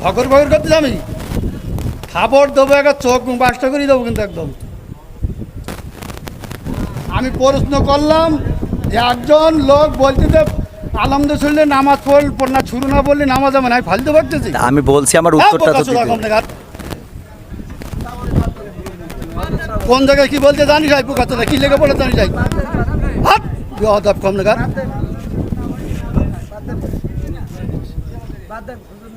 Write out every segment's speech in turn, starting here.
ভকর ভকর করতে আমি খাবার দেবো একটা চোখ বাসটা করে দেবো কিন্তু একদম। আমি প্রশ্ন করলাম যে একজন লোক বলতে যে আলমদের শুনলে নামাজ পড়ল পড় না শুরু না বললে নামাজ আমার আমি ফালতে পারতেছি আমি বলছি আমার উত্তরটা তো কোন জায়গায় কি বলতে জানি যাই পোকাতে কি লেগে পড়ে জানি যাই হাত বেহদাব কম দেখার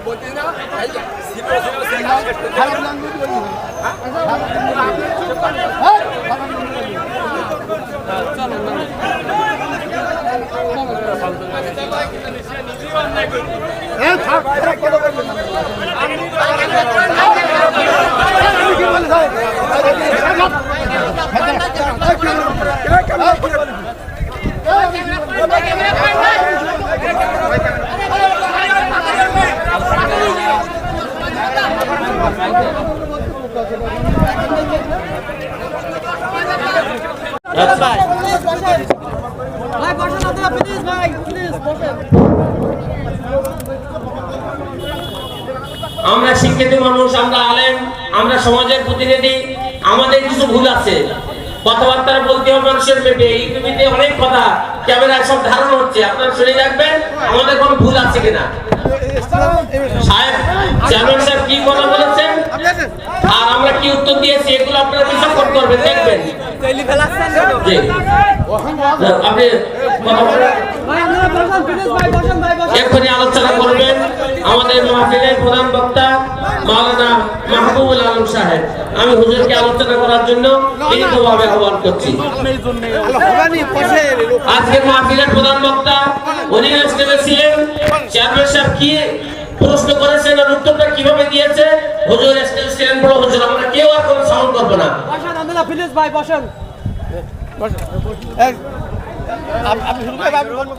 বলবি না। হ্যাঁ, থাক, থাক, কথা বলবি না। তুমি কি বলে যাও? ভাই বসেন আপনারা প্লিজ ভাই প্লিজ বসেন আমরা শিক্ষিত মানুষ, আমরা আলেম, আমরা সমাজের প্রতিনিধি, আমাদের কিছু ভুল আছে। কথাবার্তা বলতে হবে মানুষের পেটে। ইউটিউবে অনেক কথা ক্যামেরায় সব ধারণ হচ্ছে। আপনারা শুনে রাখবেন, আমাদের কোনো ভুল আছে কিনা? সাহেব, চেয়ারম্যান সাহেব কি কথা বলেছেন? আর আমরা কি উত্তর দিয়েছি, এগুলো আপনারা বিচার করতে পারবেন, দেখবেন। আপনি আলোচনা করবেন আমাদের মাহফিলের প্রধান বক্তা মাওলানা মাহবুবুল আলম সাহেব। আমি হুজুরকে আলোচনা করার জন্য বিনীতভাবে আহ্বান করছি। আজকের মাহফিলের প্রধান বক্তা, উনি স্টেজে ছিলেন, চেয়ারম্যান সাহেব কি প্রশ্ন করেছেন আর উত্তরটা কীভাবে দিয়েছে? হুজুর স্টেজে ছিলেন বড় হুজুর আমরা কেউ আর কোনো সাউন্ড করব না। বসেন আব্দুল্লাহ প্লিজ ভাই বসেন। বসেন আপনি শুরু করে আপনি বলব।